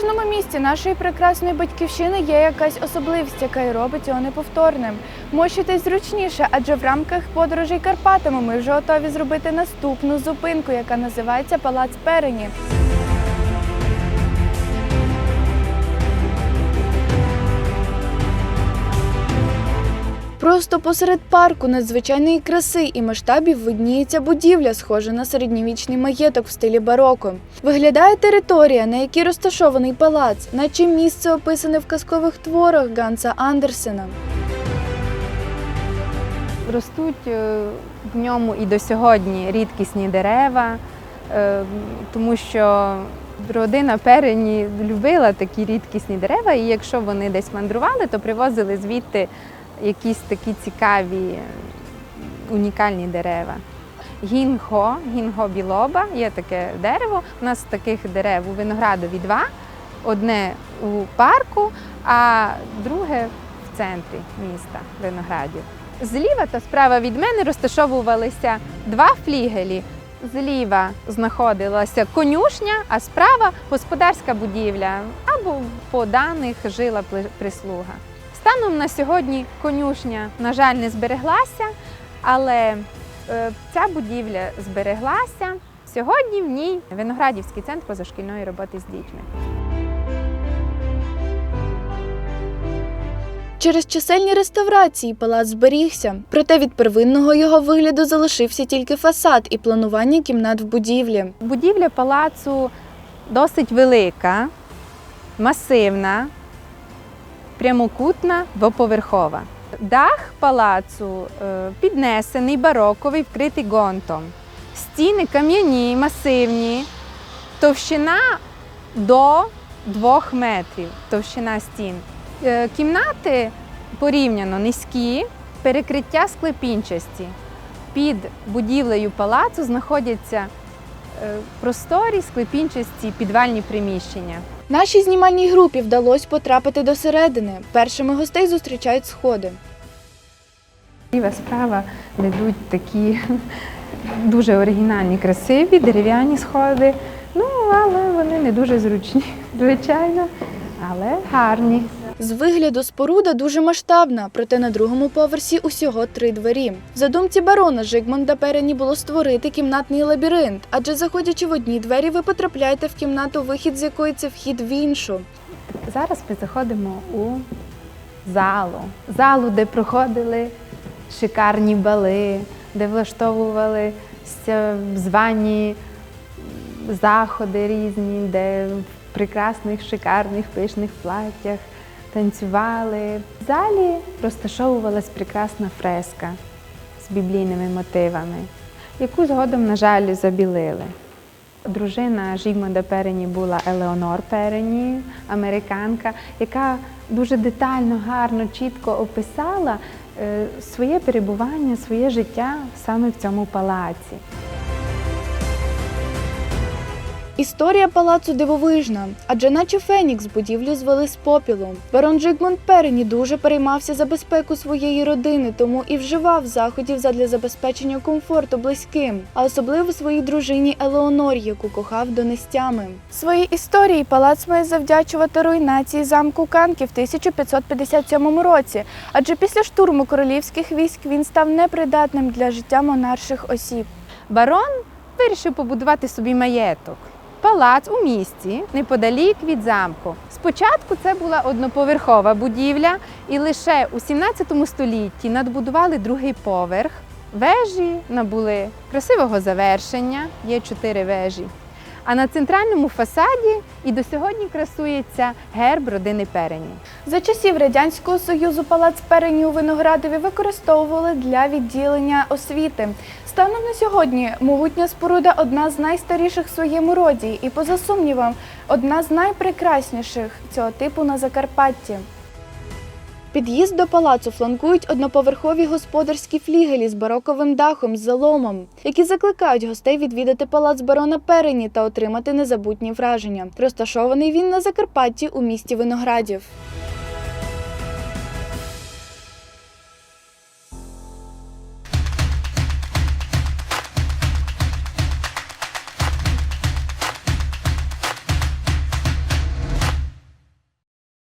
кожному місті нашої прекрасної батьківщини є якась особливість, яка й робить його неповторним. Мощитись зручніше, адже в рамках подорожей Карпатами ми вже готові зробити наступну зупинку, яка називається Палац Перені. Просто посеред парку надзвичайної краси і масштабів видніється будівля, схожа на середньовічний маєток в стилі бароко. Виглядає територія, на якій розташований палац, наче місце описане в казкових творах Ганса Андерсена. Ростуть е, в ньому і до сьогодні рідкісні дерева, е, тому що родина Перені любила такі рідкісні дерева, і якщо вони десь мандрували, то привозили звідти якісь такі цікаві, унікальні дерева. Гінго, гінго білоба, є таке дерево. У нас таких дерев у виноградові два. Одне у парку, а друге в центрі міста виноградів. Зліва та справа від мене розташовувалися два флігелі. Зліва знаходилася конюшня, а справа господарська будівля або по даних жила прислуга. Станом на сьогодні конюшня, на жаль, не збереглася, але е, ця будівля збереглася. Сьогодні в ній Виноградівський центр позашкільної роботи з дітьми. Через чисельні реставрації палац зберігся, проте від первинного його вигляду залишився тільки фасад і планування кімнат в будівлі. Будівля палацу досить велика, масивна, прямокутна, двоповерхова. Дах палацу е, піднесений, бароковий, вкритий гонтом. Стіни кам'яні, масивні, товщина до 2 метрів, товщина стін. Е, Кімнати порівняно низькі, перекриття склепінчасті. Під будівлею палацу знаходяться е, просторі, склепінчасті підвальні приміщення. Нашій знімальній групі вдалося потрапити до середини. Першими гостей зустрічають сходи. Ліва справа ведуть такі дуже оригінальні, красиві дерев'яні сходи. Ну, але вони не дуже зручні, звичайно, але гарні. З вигляду споруда дуже масштабна, проте на другому поверсі усього три двері. В задумці барона Жигмунда Перені було створити кімнатний лабіринт, адже заходячи в одні двері, ви потрапляєте в кімнату, вихід з якої це вхід в іншу. Зараз ми заходимо у залу. Залу, де проходили шикарні бали, де влаштовувалися звані заходи різні, де в прекрасних, шикарних, пишних платтях танцювали. В залі розташовувалась прекрасна фреска з біблійними мотивами, яку згодом, на жаль, забілили. Дружина Жігмунда Перені була Елеонор Перені, американка, яка дуже детально, гарно, чітко описала е, своє перебування, своє життя саме в цьому палаці. Історія палацу дивовижна, адже наче Фенікс будівлю звели з попілу. Барон Жигмунд Перені дуже переймався за безпеку своєї родини, тому і вживав заходів задля забезпечення комфорту близьким, а особливо своїй дружині Елеонор, яку кохав донестями. Своїй історії палац має завдячувати руйнації замку Канки в 1557 році, адже після штурму королівських військ він став непридатним для життя монарших осіб. Барон вирішив побудувати собі маєток. Палац у місті неподалік від замку. Спочатку це була одноповерхова будівля, і лише у 17 столітті надбудували другий поверх. Вежі набули красивого завершення, є чотири вежі. А на центральному фасаді і до сьогодні красується герб родини Перені. За часів Радянського Союзу палац Перені у Виноградові використовували для відділення освіти. Станом на сьогодні могутня споруда одна з найстаріших в своєму роді і, поза сумнівом, одна з найпрекрасніших цього типу на Закарпатті. Під'їзд до палацу фланкують одноповерхові господарські флігелі з бароковим дахом з заломом, які закликають гостей відвідати палац барона Перені та отримати незабутні враження. Розташований він на Закарпатті у місті Виноградів.